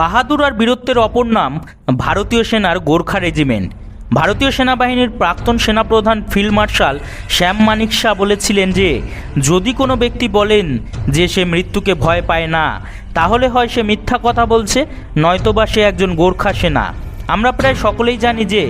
বাহাদুর আর বীরত্বের অপর নাম ভারতীয় সেনার গোর্খা রেজিমেন্ট। ভারতীয় সেনাবাহিনীর প্রাক্তন সেনাপ্রধান field marshal Sam Manekshaw বলেছিলেন যে, যদি কোনো ব্যক্তি বলেন যে সে মৃত্যুকে ভয় পায় না, তাহলে হয় সে মিথ্যা কথা বলছে নয়তোবা সে একজন গোর্খা সেনা। আমরা প্রায় সকলেই জানি যে,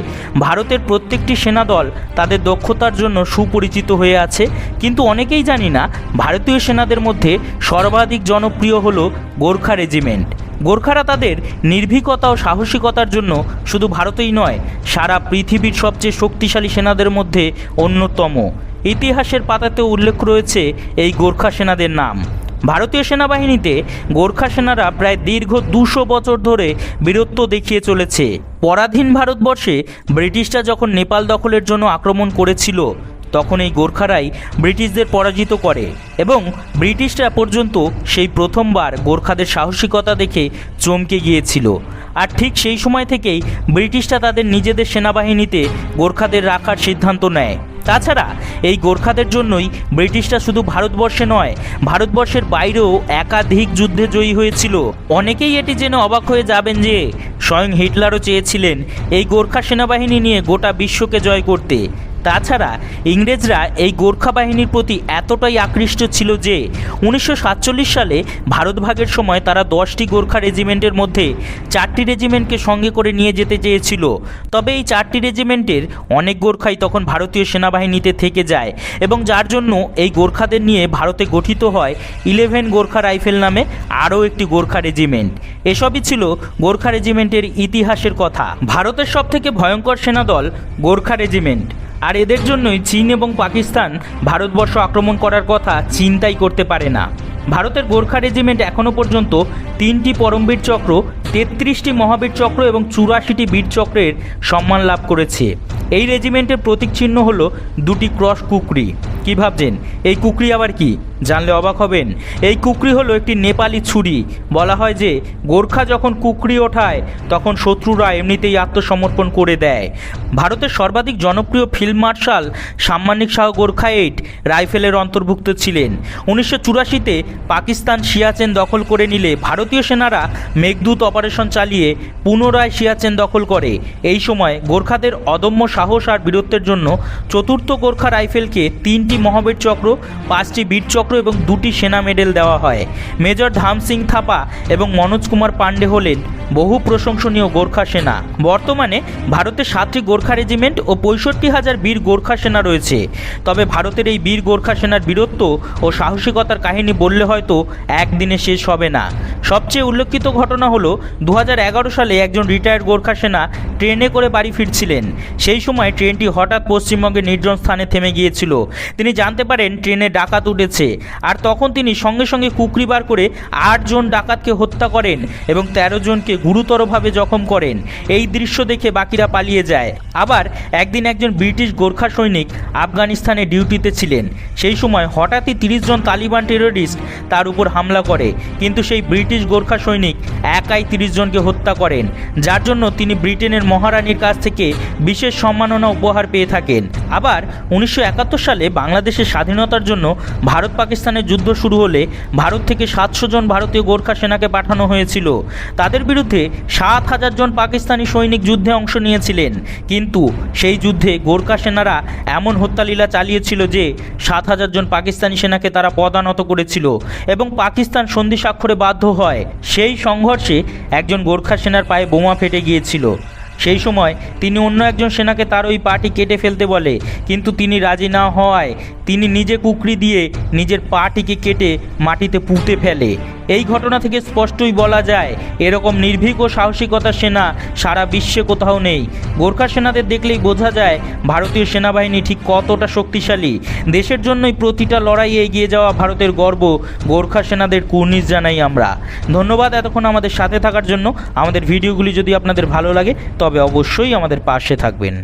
ভারতের প্রত্যেকটি সেনাদল তাদের দক্ষতার জন্য সুপরিচিত হয়ে আছে, কিন্তু অনেকেই জানি না ভারতীয় সেনাদের মধ্যে সর্বাধিক জনপ্রিয় হলো গোর্খা রেজিমেন্ট। গোর্খারা তাদের নির্ভীকতা ও সাহসিকতার জন্য শুধু ভারতেই নয়, সারা পৃথিবীর সবচেয়ে শক্তিশালী সেনাদের মধ্যে অন্যতম। ইতিহাসের পাতাতে উল্লেখ রয়েছে এই গোর্খা সেনাদের নাম। ভারতীয় সেনাবাহিনীতে গোর্খা সেনারা প্রায় দীর্ঘ দুশো বছর ধরে বীরত্ব দেখিয়ে চলেছে। পরাধীন ভারতবর্ষে ব্রিটিশরা যখন নেপাল দখলের জন্য আক্রমণ করেছিল তখন এই গোর্খারাই ব্রিটিশদের পরাজিত করে এবং ব্রিটিশরা পর্যন্ত সেই প্রথমবার গোর্খাদের সাহসিকতা দেখে চমকে গিয়েছিল। আর ঠিক সেই সময় থেকেই ব্রিটিশরা তাদের নিজেদের সেনাবাহিনীতে গোর্খাদের রাখার সিদ্ধান্ত নেয়। তাছাড়া এই গোর্খাদের জন্যই ব্রিটিশরা শুধু ভারতবর্ষে নয়, ভারতবর্ষের বাইরেও একাধিক যুদ্ধে জয়ী হয়েছিল। অনেকেই এটি জেনে অবাক হয়ে যাবেন যে স্বয়ং হিটলারও চেয়েছিলেন এই গোর্খা সেনাবাহিনী নিয়ে গোটা বিশ্বকে জয় করতে। তাছাড়া ইংরেজরা এই গোর্খা বাহিনীর প্রতি এতটাই আকৃষ্ট ছিল যে উনিশশো সাতচল্লিশ সালে ভারত ভাগের সময় তারা দশটি গোর্খা রেজিমেন্টের মধ্যে চারটি রেজিমেন্টকে সঙ্গে করে নিয়ে যেতে চেয়েছিল। তবে এই চারটি রেজিমেন্টের অনেক গোর্খাই তখন ভারতীয় সেনাবাহিনীতে থেকে যায় এবং যার জন্য এই গোর্খাদের নিয়ে ভারতে গঠিত হয় ইলেভেন গোর্খা রাইফেল নামে আরও একটি গোর্খা রেজিমেন্ট। এসবই ছিল গোর্খা রেজিমেন্টের ইতিহাসের কথা। ভারতের সবথেকে ভয়ঙ্কর সেনাদল গোর্খা রেজিমেন্ট। আর এদের জন্যই চীন এবং পাকিস্তান ভারতবর্ষ আক্রমণ করার কথা চিন্তাই করতে পারে না। ভারতের গোর্খা রেজিমেন্ট এখনও পর্যন্ত তিনটি পরমবীর চক্র, তেত্রিশটি মহাবীর চক্র এবং চুরাশিটি বীর চক্রের সম্মান লাভ করেছে। এই রেজিমেন্টের প্রতীক চিহ্ন হলো দুটি ক্রস কুকরি কী ভাবছেন? এই কুকরি আবার কি? জানলে অবাক হবেন। এই কুকরি হলো একটি নেপালি ছুরি। বলা হয় যে, গোর্খা যখন কুকরি ওঠায়, তখন শত্রুরা এমনিতেই আত্মসমর্পণ করে দেয়। ভারতের সর্বাধিক জনপ্রিয় field marshal সাম্মানিক Shah Gorkha eight রাইফেলের অন্তর্ভুক্ত ছিলেন। উনিশশো চুরাশিতে পাকিস্তান সিয়াচেন দখল করে নিলে ভারতীয় সেনারা মেঘদূত অপারেশন চালিয়ে পুনরায় সিয়াচেন দখল করে। এই সময় গোর্খাদের অদম্য সাহস আর বীরত্বের জন্য চতুর্থ গোর্খা রাইফেলকে তিনটি মহাবীর চক্র, পাঁচটি বীর চক্র এবং দুটি সেনা মেডেল দেওয়া হয়। মেজর ধাম সিং থাপা এবং মনোজ কুমার পাণ্ডে হলেন বহু প্রশংসনীয় গোর্খা সেনা। বর্তমানে ভারতের সাতটি গোর্খা রেজিমেন্ট ও পঁয়ষট্টি হাজার বীর গোর্খা সেনা রয়েছে। তবে ভারতের এই বীর গোর্খা সেনার বীরত্ব ও সাহসিকতার কাহিনী বললে হয়তো একদিনে শেষ হবে না। সবচেয়ে উল্লেখিত ঘটনা হলো দু হাজার এগারো সালে একজন রিটায়ার্ড গোর্খা সেনা ট্রেনে করে বাড়ি ফিরছিলেন। সেই সময় ট্রেনটি হঠাৎ পশ্চিমবঙ্গের নির্জন স্থানে থেমে গিয়েছিল। তিনি জানতে পারেন ট্রেনে ডাকাত উঠেছে। আর তখন তিনি সঙ্গে সঙ্গে কুকরি বার করে আটজন ডাকাতকে হত্যা করেন এবং তেরো জনকে গুরুতরভাবে জখম করেন। এই দৃশ্য দেখে বাকিরা পালিয়ে যায়। আবার একদিন একজন ব্রিটিশ গোর্খা সৈনিক আফগানিস্তানে ডিউটিতে ছিলেন। সেই সময় হঠাৎই তিরিশ জন তালিবান টেরোরিস্ট তার উপর হামলা করে। কিন্তু সেই ব্রিটিশ গোর্খা সৈনিক একাই তিরিশ জনকে হত্যা করেন। যার জন্য তিনি ব্রিটেনের মহারানীর কাছ থেকে বিশেষ সম্মাননা উপহার পেয়ে থাকেন। আবার উনিশশো একাত্তর সালে বাংলাদেশের স্বাধীনতার জন্য ভারত পাকিস্তানের যুদ্ধ শুরু হলে ভারত থেকে সাতশো জন ভারতীয় গোর্খা সেনাকে পাঠানো হয়েছিল। তাদের বিরুদ্ধে সাত হাজার জন পাকিস্তানি সৈনিক যুদ্ধে অংশ নিয়েছিলেন। কিন্তু সেই যুদ্ধে গোর্খা সেনারা এমন হত্যালীলা চালিয়েছিল যে সাত হাজার জন পাকিস্তানি সেনাকে তারা পদানত করেছিল এবং পাকিস্তান সন্ধি স্বাক্ষরে বাধ্য হয়। সেই সংঘর্ষে একজন গোর্খা সেনার পায়ে বোমা ফেটে গিয়েছিল। সেই সময় তিনি অন্য একজন সেনাকে তার ওই পাটি কেটে ফেলতে বলে, কিন্তু তিনি রাজি না হওয়ায় তিনি নিজে কুকরি দিয়ে নিজের পাটিকে কেটে মাটিতে পুঁতে ফেলে। এই ঘটনা থেকে স্পষ্টই বলা যায়, এরকম নির্ভীক ও সাহসিকতার সেনা সারা বিশ্বে কোথাও নেই। গোর্খা সেনাদের দেখলেই বোঝা যায়, ভারতীয় সেনাবাহিনী ঠিক কতটা শক্তিশালী। দেশের জন্যই প্রতিটা লড়াইয়ে এগিয়ে যাওয়া ভারতের গর্ব, গোর্খা সেনাদের কুর্নিশ জানাই আমরা। ধন্যবাদ এতক্ষণ আমাদের সাথে থাকার জন্য। আমাদের ভিডিওগুলি যদি আপনাদের ভালো লাগে, তবে অবশ্যই আমাদের পাশে থাকবেন।